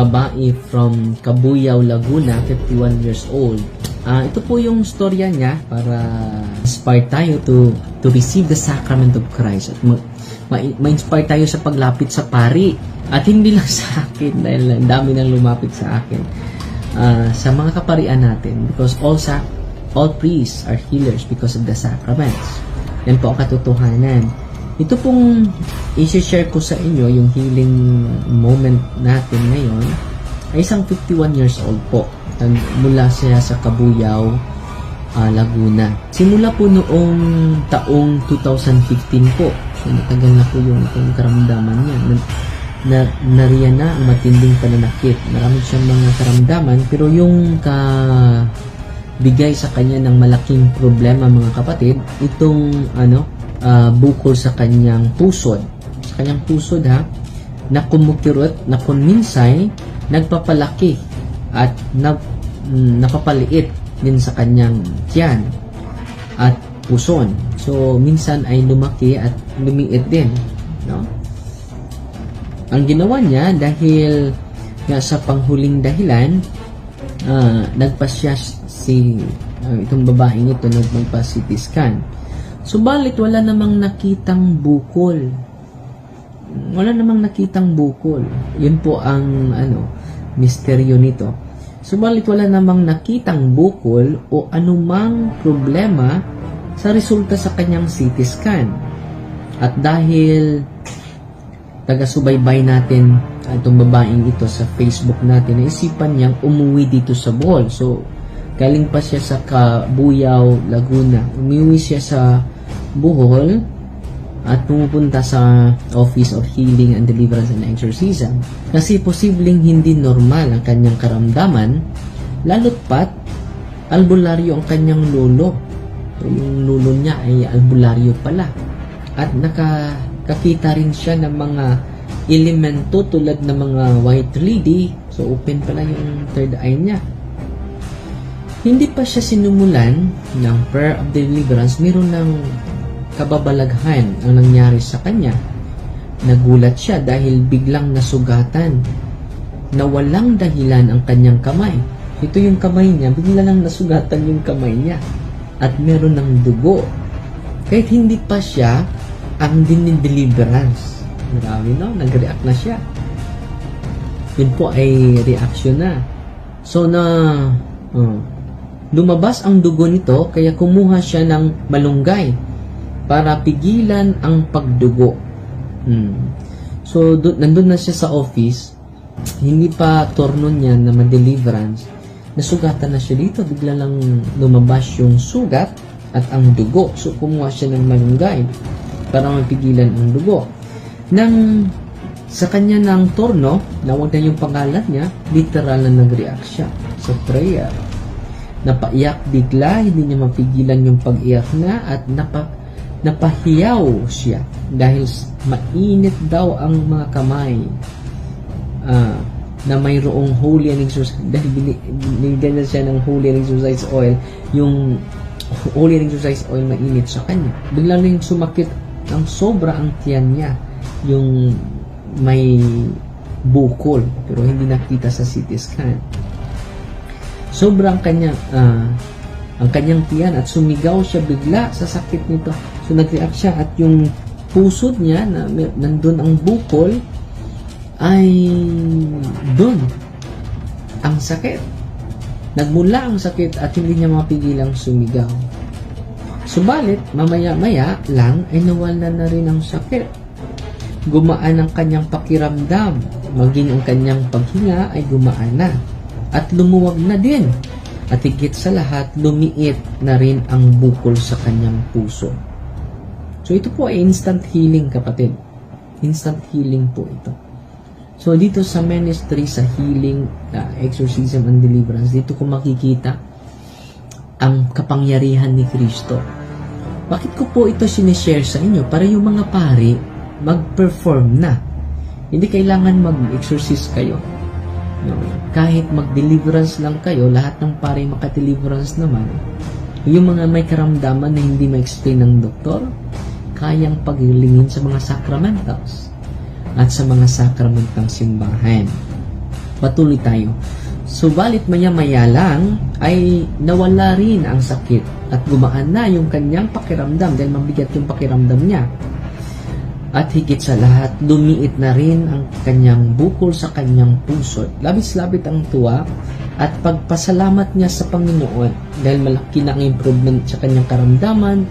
babae from Cabuyao, Laguna, 51 years old. Ah, ito po yung storya niya para inspire tayo to to receive the sacrament of Christ at ma- ma- ma-inspire tayo sa paglapit sa pari. At hindi lang sa akin dahil ang dami nang lumapit sa akin. Ah, sa mga kaparian natin because all sa all priests are healers because of the sacraments. Yan po ang katotohanan. Ito pong i-share ko sa inyo yung healing moment natin ngayon ay isang 51 years old po. Mula siya sa Cabuyao, ah, Laguna. Simula po noong taong 2015 po. So matagal na po yung itong karamdaman niya. Na, na, nariyan na ang matinding pananakit. Marami siyang mga karamdaman pero yung ka bigay sa kanya ng malaking problema mga kapatid itong ano ah, bukol sa kanyang pusod. Sa kanyang pusod ha? Na kumukirot na kung nagpapalaki at na, mm, napapaliit din sa kanyang tiyan at puson. So minsan ay lumaki at lumiit din no? Ang ginawa niya dahil nga sa panghuling dahilan ah, nagpasya si ah, itong babaeng ito nagpagpa-CT scan. Subalit wala namang nakitang bukol. Wala namang nakitang bukol. Yun po ang ano misteryo nito. Subalit wala namang nakitang bukol o anumang problema sa resulta sa kanyang CT scan. At dahil taga-subaybay natin itong babaeng ito sa Facebook natin, naisipan niyang umuwi dito sa Bohol. So, galing pa siya sa Cabuyao, Laguna. Umuwi siya sa Bohol at pumupunta sa Office of Healing and Deliverance and Exorcism. Kasi posibleng hindi normal ang kanyang karamdaman, lalo't pat albularyo ang kanyang lolo. So, yung lolo niya ay albularyo pala. At nakakakita rin siya ng mga elemento tulad ng mga white lady. So, open pala yung third eye niya. Hindi pa siya sinumulan ng prayer of deliverance, meron ng kababalaghan ang nangyari sa kanya. Nagulat siya dahil biglang nasugatan na walang dahilan ang kanyang kamay. Ito yung kamay niya, bigla lang nasugatan yung kamay niya. At meron ng dugo. Kahit hindi pa siya ang dinideliverance. Marami no, nag-react na siya. Yun po ay reaction na. So na oh, lumabas ang dugo nito kaya kumuha siya ng malunggay para pigilan ang pagdugo. Hmm. So do, nandun na siya sa office, hindi pa turno niya na ma-deliverance. Nasugatan na siya dito, bigla lang lumabas yung sugat at ang dugo. So kumuha siya ng malunggay para mapigilan ang dugo. Nang sa kanya ng turno, na wag na yung pangalan niya, literal na nag-react siya sa prayer. Napaiyak bigla, hindi niya mapigilan yung pag-iyak na at napa, napahiyaw siya dahil mainit daw ang mga kamay ah, na mayroong holy and exorcise dahil bini- binigyan siya ng holy and exorcise oil. Yung holy and exorcise oil mainit sa kanya. Bigla rin sumakit ang sobra ang tiyan niya yung may bukol pero hindi nakita sa CT scan. Sobrang kanyang ah, ang kanyang tiyan at sumigaw siya bigla sa sakit nito. So nag-react siya at yung pusod niya na nandun ang bukol ay doon ang sakit. Nagmula ang sakit at hindi niya mapigilang sumigaw. Subalit, mamaya-maya lang ay nawala na rin ang sakit. Gumaan ang kanyang pakiramdam, maging ang kanyang paghinga ay gumaan na at lumuwag na din. At higit sa lahat, lumiit na rin ang bukol sa kanyang puso. So ito po ay instant healing kapatid. Instant healing po ito. So dito sa ministry sa healing, uh, exorcism and deliverance, dito ko makikita ang kapangyarihan ni Kristo. Bakit ko po ito sinishare sa inyo? Para yung mga pari mag-perform na. Hindi kailangan mag-exorcise kayo. No? Kahit mag-deliverance lang kayo, lahat ng pari maka-deliverance naman. Yung mga may karamdaman na hindi ma-explain ng doktor, kayang paglilingin sa mga sacramentals at sa mga sacrament ng simbahan. patuloy tayo. Subalit maya-maya lang ay nawala rin ang sakit at gumaan na yung kanyang pakiramdam dahil mabigat yung pakiramdam niya. At higit sa lahat, lumiit na rin ang kanyang bukol sa kanyang puso. Labis-labit ang tuwa at pagpasalamat niya sa Panginoon dahil malaki na ang improvement sa kanyang karamdaman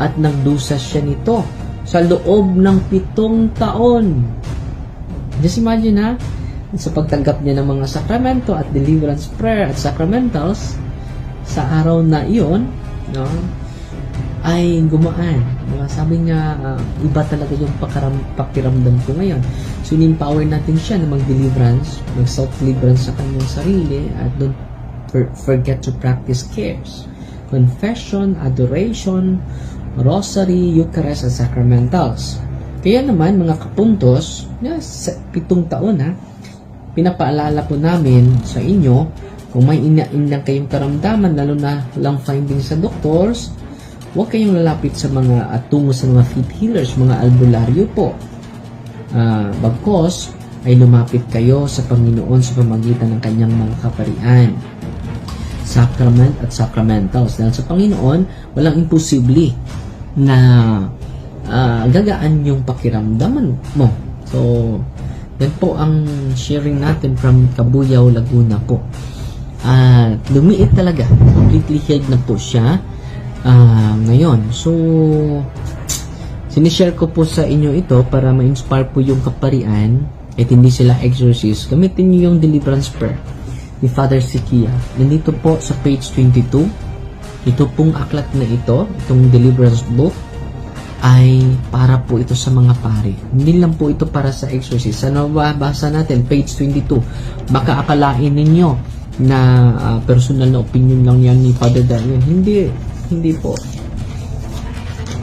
at nagdusa siya nito sa loob ng pitong taon. Just imagine ha, sa pagtanggap niya ng mga sakramento at deliverance prayer at sacramentals sa araw na iyon, no, ay gumaan. Diba? Sabi niya, ah, iba talaga yung pakaram, pakiramdam ko ngayon. So, in-empower natin siya na mag-deliverance, mag-self-deliverance sa kanyang sarili at don't for- forget to practice cares. Confession, adoration, rosary, Eucharist, at sacramentals. Kaya naman, mga kapuntos, na sa pitong taon ha, pinapaalala po namin sa inyo kung may ina-inang kayong karamdaman, lalo na lang finding sa doctors, huwag kayong lalapit sa mga at tungo sa mga feet healers, mga albularyo po. Ah, bagkos ay lumapit kayo sa Panginoon sa pamagitan ng kanyang mga kaparian. Sacrament at sacramentals. Dahil sa Panginoon, walang imposible na ah, gagaan yung pakiramdaman mo. So, yan po ang sharing natin from Kabuyaw, Laguna po. At lumiit talaga. Completely healed na po siya ah, ngayon. So, sinishare ko po sa inyo ito para ma-inspire po yung kaparian at hindi sila exorcist. Gamitin niyo yung deliverance prayer ni Father Sikia. Nandito po sa page 22. Ito pong aklat na ito, itong deliverance book, ay para po ito sa mga pari. Hindi lang po ito para sa exorcist. Ano ba basa natin? Page 22. Baka akalain ninyo na ah, personal na opinion lang yan ni Father Daniel. Hindi. Hindi po.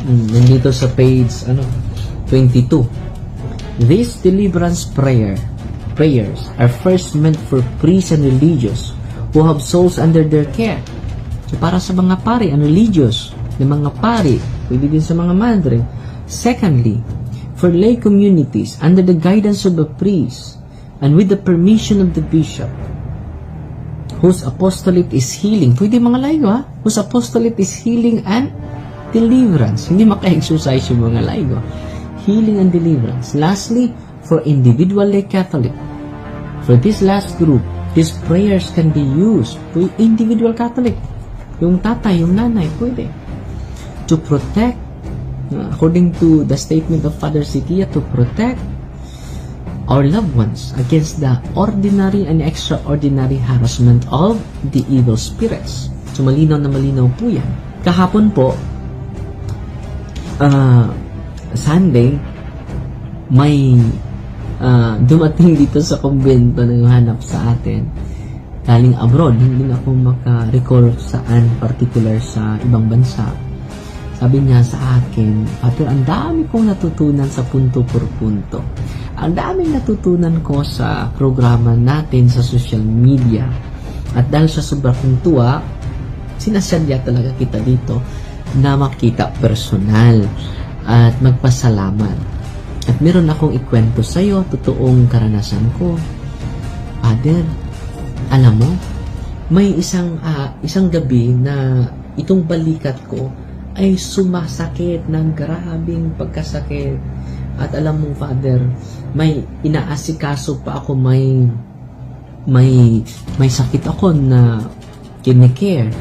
Hmm, nandito sa page ano 22. This deliverance prayer prayers are first meant for priests and religious who have souls under their care. So para sa mga pari and religious, ng mga pari, pwede din sa mga madre. Secondly, for lay communities under the guidance of a priest and with the permission of the bishop whose apostolate is healing. Pwede mga laigo ha? Whose apostolate is healing and deliverance. Hindi maka-exercise yung mga laigo. Healing and deliverance. Lastly, for individual lay Catholic. For this last group, these prayers can be used to individual Catholic. Yung tatay, yung nanay, pwede. To protect, uh, according to the statement of Father Sikia, to protect our loved ones against the ordinary and extraordinary harassment of the evil spirits. So, malinaw na malinaw po yan. Kahapon po, ah, Sunday, may ah, dumating dito sa kumbento na hanap sa atin galing abroad. Hindi na ako maka-recall saan particular sa ibang bansa. Sabi niya sa akin, Father, ang dami kong natutunan sa punto por punto. Ang daming natutunan ko sa programa natin sa social media. At dahil sa sobrang tuwa, sinasadya talaga kita dito na makita personal at magpasalamat. At meron akong ikwento sa iyo, totoong karanasan ko. Father, alam mo, may isang ah, isang gabi na itong balikat ko ay sumasakit ng grabing pagkasakit. At alam mo, Father, may inaasikaso pa ako, may may may sakit ako na kinecare.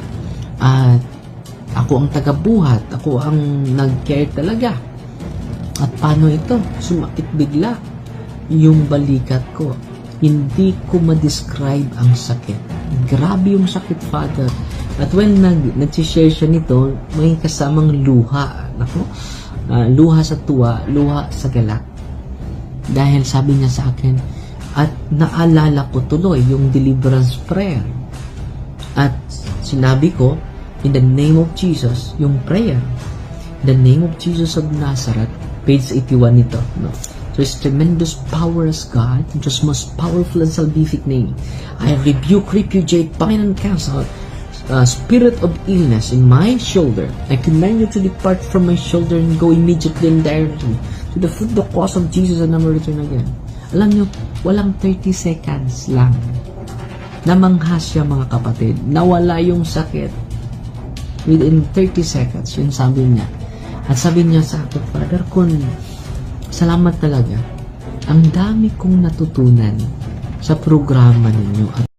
At ako ang tagabuhat, ako ang nag-care talaga. At paano ito? Sumakit bigla yung balikat ko. Hindi ko ma-describe ang sakit. Grabe yung sakit, Father. At when nag, nag-share siya nito, may kasamang luha. Nako, ah, luha sa tuwa, luha sa galak. Dahil sabi niya sa akin, at naalala ko tuloy yung deliverance prayer. At sinabi ko, in the name of Jesus, yung prayer. The name of Jesus of Nazareth, page 81 nito. No? So His tremendous power as God, His most powerful and salvific name. I rebuke, repudiate, bind, and cancel uh, spirit of illness in my shoulder. I command you to depart from my shoulder and go immediately and directly to the foot the cross of Jesus and never return again. Alam nyo, walang 30 seconds lang. Namangha siya mga kapatid. Nawala yung sakit within 30 seconds. Yun sabi niya. At sabi niya sa akin, Father Kun, salamat talaga. Ang dami kong natutunan sa programa ninyo at